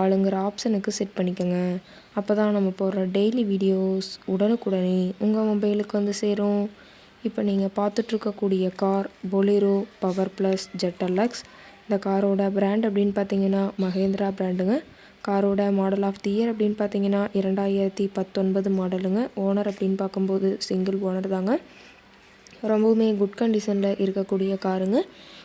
ஆளுங்கிற ஆப்ஷனுக்கு செட் பண்ணிக்கோங்க. அப்போ தான் நம்ம போடுற டெய்லி வீடியோஸ் உடனுக்குடனே உங்கள் மொபைலுக்கு வந்து சேரும். இப்போ நீங்கள் பார்த்துட்ருக்கக்கூடிய கார் பொலிரோ பவர் ப்ளஸ் ஜெட்டல்லக்ஸ் இந்த காரோட பிராண்ட் அப்படின்னு பார்த்தீங்கன்னா மகேந்திரா பிராண்டுங்க காரோட மாடல் ஆஃப் தி இயர் அப்படின்னு பார்த்தீங்கன்னா இரண்டாயிரத்தி பத்தொன்பது மாடலுங்க ஓனர் அப்படின்னு பார்க்கும்போது சிங்கிள் ஓனர் தாங்க. ரொம்பவுமே குட் கண்டிஷனில் இருக்கக்கூடிய காருங்க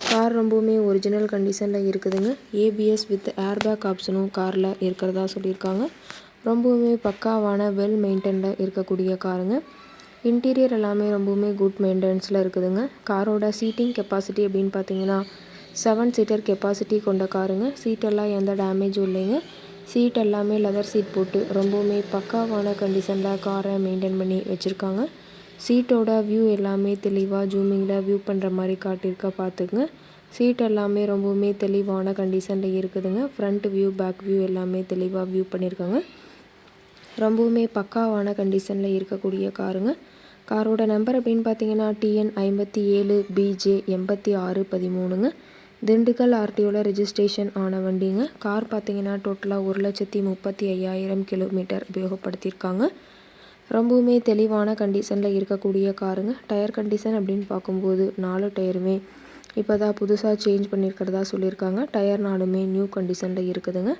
கார் ரொம்பவுமே ஒரிஜினல் கண்டிஷனில் இருக்குதுங்க. ஏபிஎஸ் வித் ஏர்பேக் ஆப்ஷனும் காரில் இருக்கிறதா சொல்லியிருக்காங்க. ரொம்பவுமே பக்காவான வெல் மெயின்டைனில் இருக்கக்கூடிய காருங்க. இன்டீரியர் எல்லாமே ரொம்பவுமே குட் மெயின்டெனன்ஸில் இருக்குதுங்க. காரோட சீட்டிங் கெப்பாசிட்டி அப்படின்னு பார்த்தீங்கன்னா செவன் சீட்டர் கெப்பாசிட்டி கொண்ட காருங்க. சீட்டெல்லாம் எந்த டேமேஜும் இல்லைங்க. சீட் எல்லாமே லெதர் சீட் போட்டு ரொம்பவுமே பக்காவான கண்டிஷனில் காரை மெயின்டைன் பண்ணி வச்சுருக்காங்க. சீட்டோட வியூ எல்லாமே தெளிவாக ஜூமிங்கில் வியூ பண்ணுற மாதிரி காட்டியிருக்க பார்த்துக்குங்க. சீட் எல்லாமே ரொம்பவுமே தெளிவான கண்டிஷனில் இருக்குதுங்க. ஃப்ரண்ட் வியூ பேக் வியூ எல்லாமே தெளிவாக வியூ பண்ணியிருக்காங்க. ரொம்பவுமே பக்காவான கண்டிஷனில் இருக்கக்கூடிய காருங்க. காரோட நம்பர் அப்படின்னு பார்த்தீங்கன்னா டிஎன் ஐம்பத்தி ஏழு பிஜே எண்பத்தி ஆறு பதிமூணுங்க. திண்டுக்கல் ஆர்டிஓவில் ரெஜிஸ்ட்ரேஷன் ஆன வண்டிங்க. கார் பார்த்தீங்கன்னா டோட்டலாக ஒரு லட்சத்தி முப்பத்தி ஐயாயிரம் கிலோமீட்டர் உபயோகப்படுத்தியிருக்காங்க. ரொம்பவுமே தெளிவான கண்டிஷனில் இருக்கக்கூடிய காருங்க. டயர் கண்டிஷன் அப்படின்னு பார்க்கும்போது நாலு டயருமே இப்போ தான் புதுசாக சேஞ்ச் பண்ணியிருக்கிறதா சொல்லியிருக்காங்க. டயர் நாலுமே நியூ கண்டிஷனில் இருக்குதுங்க.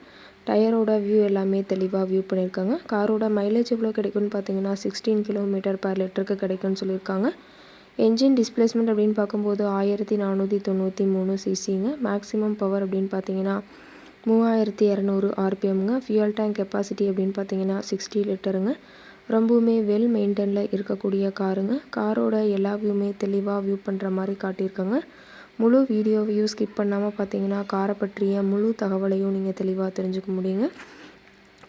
டயரோட வியூ எல்லாமே தெளிவாக வியூ பண்ணியிருக்காங்க. காரோட மைலேஜ் எவ்வளோ கிடைக்கும்னு பார்த்தீங்கன்னா சிக்ஸ்டீன் கிலோமீட்டர் பர் லிட்டருக்கு கிடைக்கும்னு சொல்லியிருக்காங்க. என்ஜின் டிஸ்பிளேஸ்மெண்ட் அப்படின்னு பார்க்கும்போது ஆயிரத்தி நானூற்றி தொண்ணூற்றி மூணு சிசிங்க மேக்ஸிமம் பவர் அப்படின்னு பார்த்தீங்கன்னா மூவாயிரத்தி இரநூறு ஆர்பிஎம்ங்க ஃபியூல் டேங்க் கெப்பாசிட்டி அப்படின்னு பார்த்தீங்கன்னா சிக்ஸ்டி லிட்டருங்க ரொம்பவுமே வெல் மெயின்டெனில் இருக்கக்கூடிய காருங்க. காரோட எல்லா வியூமே தெளிவாக வியூ பண்ணுற மாதிரி காட்டியிருக்காங்க. முழு வீடியோவையும் ஸ்கிப் பண்ணாமல் பார்த்தீங்கன்னா காரை பற்றிய முழு தகவலையும் நீங்கள் தெளிவாக தெரிஞ்சுக்க முடியுங்க.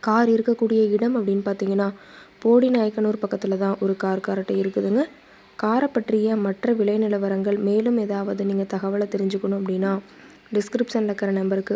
கார் இருக்கக்கூடிய இடம் அப்படின்னு பார்த்தீங்கன்னா போடி நாயக்கனூர் பக்கத்தில் தான் ஒரு கார் கார்ட்டை இருக்குதுங்க. காரை பற்றிய மற்ற விலை நிலவரங்கள் மேலும் ஏதாவது நீங்கள் தகவலை தெரிஞ்சுக்கணும் அப்படின்னா டிஸ்கிரிப்ஷனில் இருக்கிற நம்பருக்கு